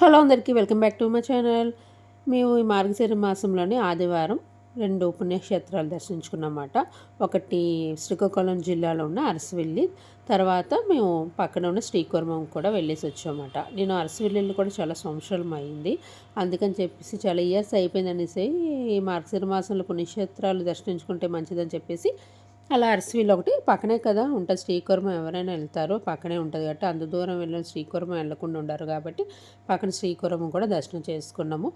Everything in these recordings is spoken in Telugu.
హలో అందరికీ welcome back to my channel. మేము ఈ మార్గశిర మాసంలోని ఆదివారం రెండు పుణ్యక్షేత్రాలు దర్శించుకున్నమాట ఒకటి శ్రీకాకుళం జిల్లాలో ఉన్న అరసవెల్లి తర్వాత మేము పక్కన ఉన్న శ్రీకుర్మం కూడా వెళ్ళేసి వచ్చామన్నమాట. నేను అరసవెల్లి కూడా చాలా సంవత్సరం అయింది. అందుకని చెప్పేసి చాలా ఇయర్స్ అయిపోయింది అనేసి ఈ మార్గశిర మాసంలో పుణ్యక్షేత్రాలు దర్శించుకుంటే మంచిదని చెప్పేసి అలా అరసవీలు ఒకటి పక్కనే కదా ఉంటుంది. శ్రీకూర్మం ఎవరైనా వెళ్తారో పక్కనే ఉంటుంది కాబట్టి అంత దూరం వెళ్ళిన శ్రీకూర్మం వెళ్ళకుండా ఉండరు కాబట్టి పక్కన శ్రీకూర్మం కూడా దర్శనం చేసుకున్నాము.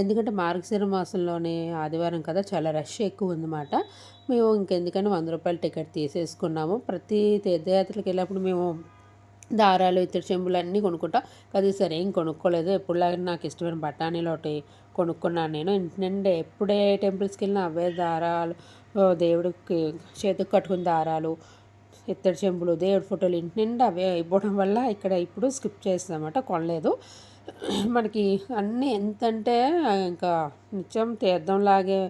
ఎందుకంటే మార్గశిర మాసంలోనే ఆదివారం కదా చాలా రష్ ఎక్కువ ఉందన్నమాట. మేము ఇంకెందుకని వంద రూపాయల టికెట్ తీసేసుకున్నాము. ప్రతి తీర్థయాత్రలకు వెళ్ళినప్పుడు మేము దారాలు ఇతర చెంబులు అన్నీ కొనుక్కుంటాం. కదా సరే ఏం కొనుక్కోలేదు. ఎప్పుడులాగా నాకు ఇష్టమైన బఠానీలు ఒకటి కొనుక్కున్నాను నేను. ఇంటి నుండి ఎప్పుడే టెంపుల్స్కి వెళ్ళినా అవే దారాలు దేవుడికి చేతికి కట్టుకున్న దారాలు ఇత్తడి చెంబులు దేవుడి ఫోటోలు ఇంటి నిండా అవే అయిపోవడం వల్ల ఇక్కడ ఇప్పుడు స్కిప్ చేస్తామన్నమాట కొనలేదు. మనకి అన్నీ ఎంతంటే ఇంకా నిత్యం తీర్థంలాగే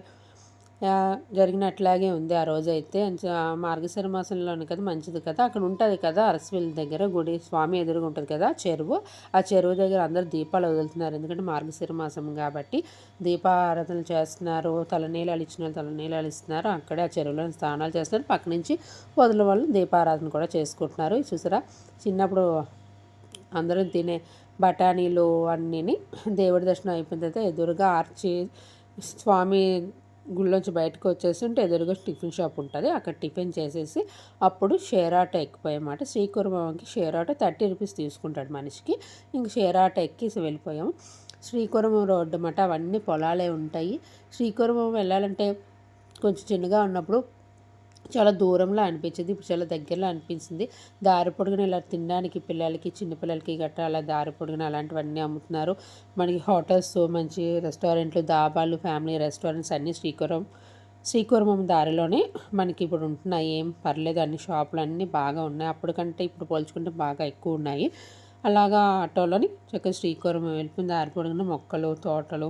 జరిగినట్లాగే ఉంది ఆ రోజు అయితే మార్గశిర మాసంలోని కదా మంచిది కదా. అక్కడ ఉంటుంది కదా అరసవిల్ దగ్గర గుడి స్వామి ఎదురుగా ఉంటుంది కదా చెరువు. ఆ చెరువు దగ్గర అందరు దీపాలు వదులుతున్నారు. ఎందుకంటే మార్గశిర మాసం కాబట్టి దీపారాధనలు చేస్తున్నారు. తలనీలాలు ఇచ్చిన తలనీలాలు ఇస్తున్నారు. అక్కడే ఆ చెరువులో స్నానాలు చేస్తున్నారు. పక్క నుంచి వదిలిన వాళ్ళు దీపారాధన కూడా చేసుకుంటున్నారు. చూసారా? చిన్నప్పుడు అందరం తినే బఠానీలు అన్నీ దేవుడి దర్శనం అయిపోయిన తర్వాత ఎదురుగా ఆర్చి స్వామి గుళ్ళోంచి బయటకు వచ్చేసి ఉంటే ఎదురుగా టిఫిన్ షాప్ ఉంటుంది. అక్కడ టిఫిన్ చేసేసి అప్పుడు షేర్ ఆటో ఎక్కిపోయామాట శ్రీకుర్మంకి షేర్ ఆటో థర్టీ రూపీస్ తీసుకుంటాడు మనిషికి. ఇంక షేర్ ఆటో ఎక్కి వెళ్ళిపోయాము. శ్రీకుర్మం రోడ్డు అన్నమాట. అవన్నీ పొలాలే ఉంటాయి. శ్రీకుర్మం వెళ్ళాలంటే కొంచెం చిన్నగా ఉన్నప్పుడు చాలా దూరంలో అనిపించింది. ఇప్పుడు చాలా దగ్గరలో అనిపించింది. దారి పొడుగున ఇలా తినడానికి పిల్లలకి చిన్నపిల్లలకి గట్రా అలా దారి పొడుగున అలాంటివన్నీ అమ్ముతున్నారు. మనకి హోటల్స్ మంచి రెస్టారెంట్లు దాబాలు ఫ్యామిలీ రెస్టారెంట్స్ అన్నీ శ్రీకురం శ్రీకురం దారిలోనే మనకి ఇప్పుడు ఉంటున్నాయి. ఏం పర్లేదు అన్ని షాపులు అన్నీ బాగా ఉన్నాయి. అప్పటికంటే ఇప్పుడు పోల్చుకుంటే బాగా ఎక్కువ ఉన్నాయి. అలాగా ఆటోలోని చక్కగా శ్రీకురం వెళ్ళిపోయింది దారి పొడుగున మొక్కలు తోటలు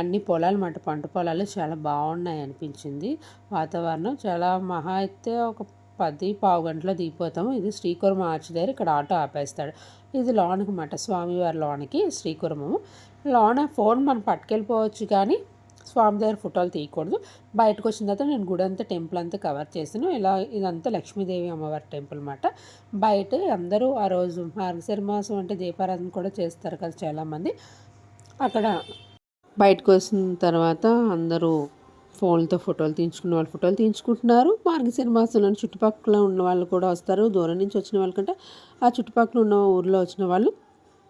అన్ని పొలాలు మాట పంట పొలాలు చాలా బాగున్నాయి అనిపించింది. వాతావరణం చాలా మహా అయితే ఒక పది పావు గంటలో దిగిపోతాము. ఇది శ్రీకురం ఆర్చ్ దగ్గర ఇక్కడ ఆటో ఆపేస్తాడు. ఇది లోనకి మాట స్వామివారి లోనకి శ్రీకురము. లోన ఫోన్ మనం పట్టుకెళ్ళిపోవచ్చు కానీ స్వామి దగ్గర ఫోటోలు తీయకూడదు. బయటకు వచ్చిన తర్వాత నేను గుడి అంతా టెంపుల్ అంతా కవర్ చేసాను ఇలా ఇదంతా లక్ష్మీదేవి అమ్మవారి టెంపుల్ అనమాట బయట అందరూ ఆ రోజు మార్గశిర మాసం అంటే దీపారాధన కూడా చేస్తారు కదా చాలామంది. అక్కడ బయటకు వచ్చిన తర్వాత అందరూ ఫోన్లతో ఫోటోలు తీయించుకున్న వాళ్ళు ఫోటోలు తీయించుకుంటున్నారు. మార్గశిర మాసంలో చుట్టుపక్కల ఉన్న వాళ్ళు కూడా వస్తారు. దూరం నుంచి వచ్చిన వాళ్ళకంటే ఆ చుట్టుపక్కల ఉన్న ఊర్లో వచ్చిన వాళ్ళు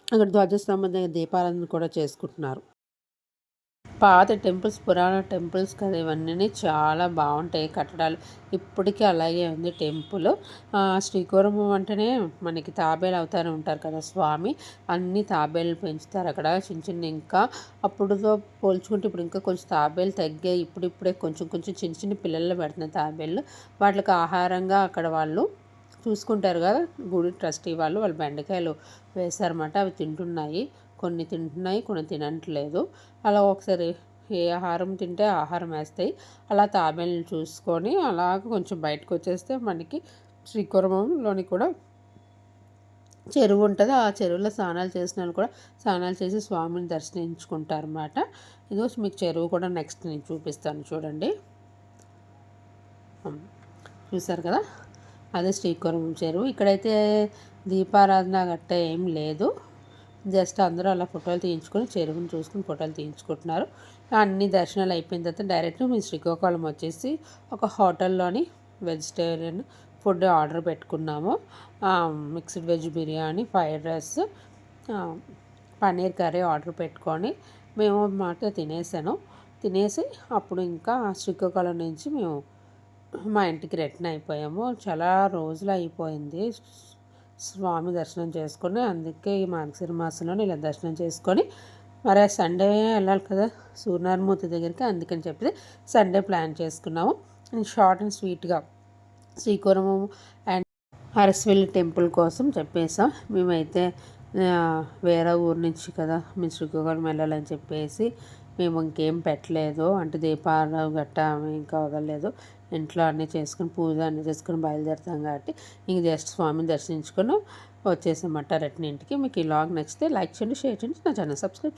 అక్కడ ధ్వజస్తంభం దగ్గర దీపారాధన కూడా చేసుకుంటున్నారు. పాత టెంపుల్స్ పురాణ టెంపుల్స్ కదా ఇవన్నీ చాలా బాగుంటాయి కట్టడాలు. ఇప్పటికీ అలాగే ఉంది టెంపుల్. శ్రీకూరం అంటేనే మనకి తాబేలు అవుతారు ఉంటారు కదా స్వామి. అన్ని తాబేలు పెంచుతారు అక్కడ చిన్న చిన్న ఇంకా. అప్పుడుతో పోల్చుకుంటే ఇప్పుడు ఇంకా కొంచెం తాబేలు తగ్గాయి. ఇప్పుడిప్పుడే కొంచెం కొంచెం చిన్న చిన్న పిల్లలు పెడుతున్న తాబేళ్ళు. వాటికి ఆహారంగా అక్కడ వాళ్ళు చూసుకుంటారు కదా గుడి ట్రస్టీ వాళ్ళు వాళ్ళు బెండకాయలు వేశారన్నమాట అవి తింటున్నాయి. కొన్ని తింటున్నాయి కొన్ని తినట్లేదు. అలా ఒకసారి ఏ ఆహారం తింటే ఆహారం వేస్తాయి. అలా తాబేలను చూసుకొని అలాగ కొంచెం బయటకు వచ్చేస్తే మనకి శ్రీకుర్మంలోని కూడా చెరువు ఉంటుంది. ఆ చెరువులో స్నానాలు చేసిన వాళ్ళు కూడా స్నానాలు చేసి స్వామిని దర్శించుకుంటారు అన్నమాట ఇదిగో మీకు చెరువు కూడా నెక్స్ట్ నేను చూపిస్తాను చూడండి. చూసారు కదా? అదే శ్రీకురం చెరువు. ఇక్కడైతే దీపారాధన గట్ట ఏం లేదు. జస్ట్ అందరూ అలా ఫోటోలు తీయించుకొని చెరువుని చూసుకుని ఫోటోలు తీయించుకుంటున్నారు. అన్ని దర్శనాలు అయిపోయిన తర్వాత డైరెక్ట్ మేము శ్రీకాకుళం వచ్చేసి ఒక హోటల్లోని వెజిటేరియన్ ఫుడ్ ఆర్డర్ పెట్టుకున్నాము. Mixed veg biryani fried rice paneer curry order పెట్టుకొని మేము మాట తినేసాను. తినేసి అప్పుడు ఇంకా శ్రీకాకుళం నుంచి మేము మా ఇంటికి రిటర్న్ అయిపోయాము. చాలా రోజులు అయిపోయింది. స్వామి దర్శనం చేసుకొని అందుకే ఈ మార్గశిర మాసంలో ఇలా దర్శనం చేసుకొని మరి సండే వెళ్ళాలి కదా సూర్యనారాయణమూర్తి దగ్గరికి అందుకని చెప్పి సండే ప్లాన్ చేసుకున్నాము. షార్ట్ అండ్ స్వీట్గా శ్రీకురము అండ్ అరస్వెల్లి టెంపుల్ కోసం చెప్పేసాం మేమైతే వేరే ఊరు నుంచి కదా మేము శ్రీకాకుళం వెళ్ళాలని చెప్పేసి మేము ఇంకేం పెట్టలేదు. అంటే దీపాలు గట్టా ఇంకా వదలలేదు. ఇంట్లో అన్నీ చేసుకుని పూజ అన్నీ చేసుకుని బయలుదేరుతాం కాబట్టి ఇంక జస్ట్ స్వామిని దర్శించుకుని వచ్చేసామట రిటర్న్ ఇంటికి. మీకు ఈ లాగ్ నచ్చితే లైక్ చేయండి షేర్ చేయండి. నా ఛానల్ సబ్స్క్రైబ్